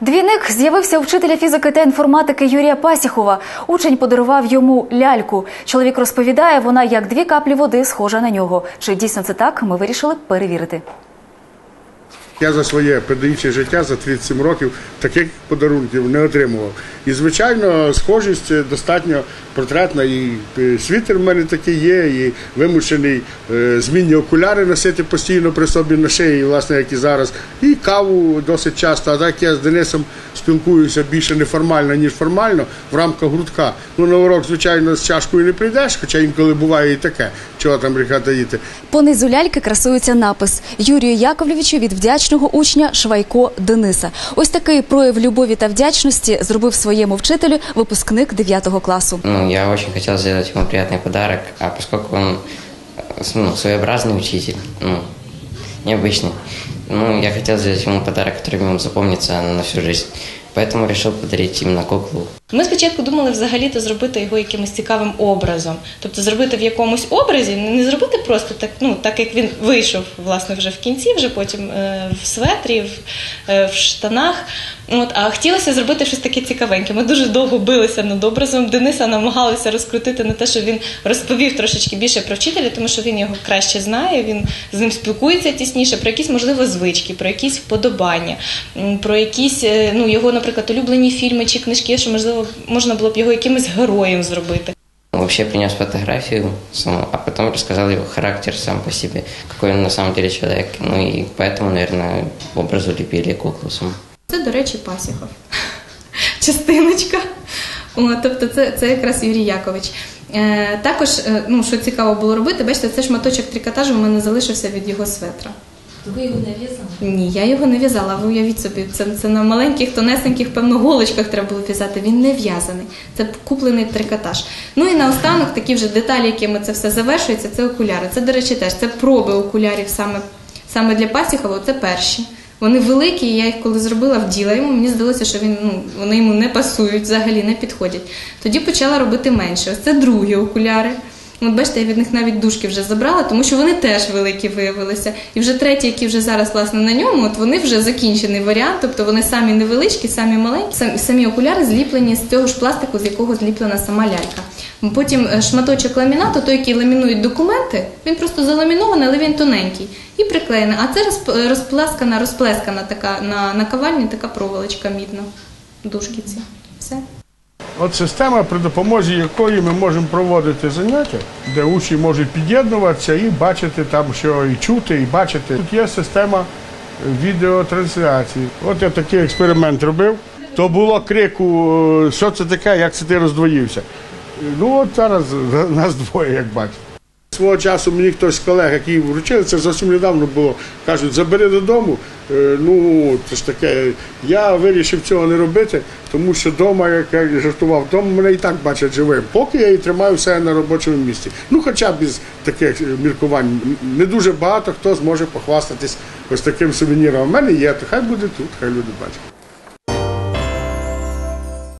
Двійник з'явився у вчителя фізики та інформатики Юрія Пасіхова. Учень подарував йому ляльку. Чоловік розповідає, вона як дві каплі води схожа на нього. Чи дійсно це так? Ми вирішили перевірити. Я за своє педагогічне життя за 37 років таких подарунків не отримував. І, звичайно, схожість достатньо портретна. І е, світер в мене такий є, і вимушений е, змінні окуляри носити постійно при собі на шиї, власне, як і зараз. І каву досить часто. А так я з Денисом спілкуюся більше неформально, ніж формально в рамках гуртка. Ну, на урок, звичайно, з чашкою не прийдеш, хоча інколи буває і таке, чого там гріха таїти. Понизу ляльки красується напис Юрію Яковлевичу від вдячного учня Швайко Дениса. Ось такий прояв любові та вдячності зробив своєму вчителю випускник 9 класу. Ну, я очень хотел сделать ему приятный подарок, а поскольку он э, с- ну, своеобразный учитель, ну, необычный, ну, я хотел сделать ему подарок, который ему запомнится на всю жизнь. Поэтому решил подарить именно куклу. Ми спочатку думали взагалі-то зробити його якимось цікавим образом, тобто зробити в якомусь образі, не не зробити просто так, ну так як він вийшов власне вже в кінці, вже потім е, в светрі, в, е, в штанах. От, а хотілося зробити щось таке цікавеньке. Ми дуже довго билися над образом. Дениса намагалися розкрутити на те, що він розповів трошечки більше про вчителя, тому що він його краще знає, він з ним спілкується тісніше, про якісь можливо звички, про якісь вподобання, про якісь е, ну його, наприклад, улюблені фільми чи книжки, що можливо можна було б його якимось героєм зробити. Вообще принес фотографию саму, а потом рассказал его характер сам по себе, какой он на самом деле человек. Ну и поэтому, наверное, образу лепили куклу саму. Це, до речі, Пасіхов. Частиночка. О, тобто це, це якраз Юрій Якович. Е, також, е, ну, що цікаво було робити, бачите, це шматочок трикотажу у мене залишився від його светра. Ви його не в'язали? Ні, я його не в'язала. Ви уявіть собі, це, це на маленьких, тонесеньких, певно, голочках треба було в'язати. Він не в'язаний. Це куплений трикотаж. Ну і наостанок такі вже деталі, якими це все завершується, це окуляри. Це, до речі, теж це проби окулярів саме, саме для Пасіхова, це перші. Вони великі, я їх коли зробила, вділа йому. Мені здалося, що він ну вони йому не пасують, взагалі не підходять. Тоді почала робити менше. Ось це другі окуляри. От бачите, я від них навіть дужки вже забрала, тому що вони теж великі виявилися. І вже треті, які вже зараз власне на ньому, от вони вже закінчений варіант, тобто вони самі невеличкі, самі маленькі, самі, окуляри зліплені з того ж пластику, з якого зліплена сама лялька. Потім е, шматочок ламінату, той, який ламінують документи, він просто заламінований, але він тоненький. І приклеєний. А це розп- розплескана, розплескана така на, на кавальні така проволочка мідна. Дужки ці. Все. От система, при допомозі якої ми можемо проводити заняття, де учні можуть під'єднуватися і бачити там, що і чути, і бачити. Тут є система відеотрансляції. От я такий експеримент робив. То було крику, що це таке, як це ти роздвоївся. Ну от зараз нас двоє, як бачите. Свого часу мені хтось з колег, які вручили, це зовсім недавно було, кажуть, забери додому. Е, Ну, це ж таке, я вирішив цього не робити, тому що вдома, як я жартував, вдома мене і так бачать живим. Поки я і тримаю все на робочому місці. Ну, хоча б без таких міркувань. Не дуже багато хто зможе похвастатись ось таким сувеніром. У мене є, то хай буде тут, хай люди бачать.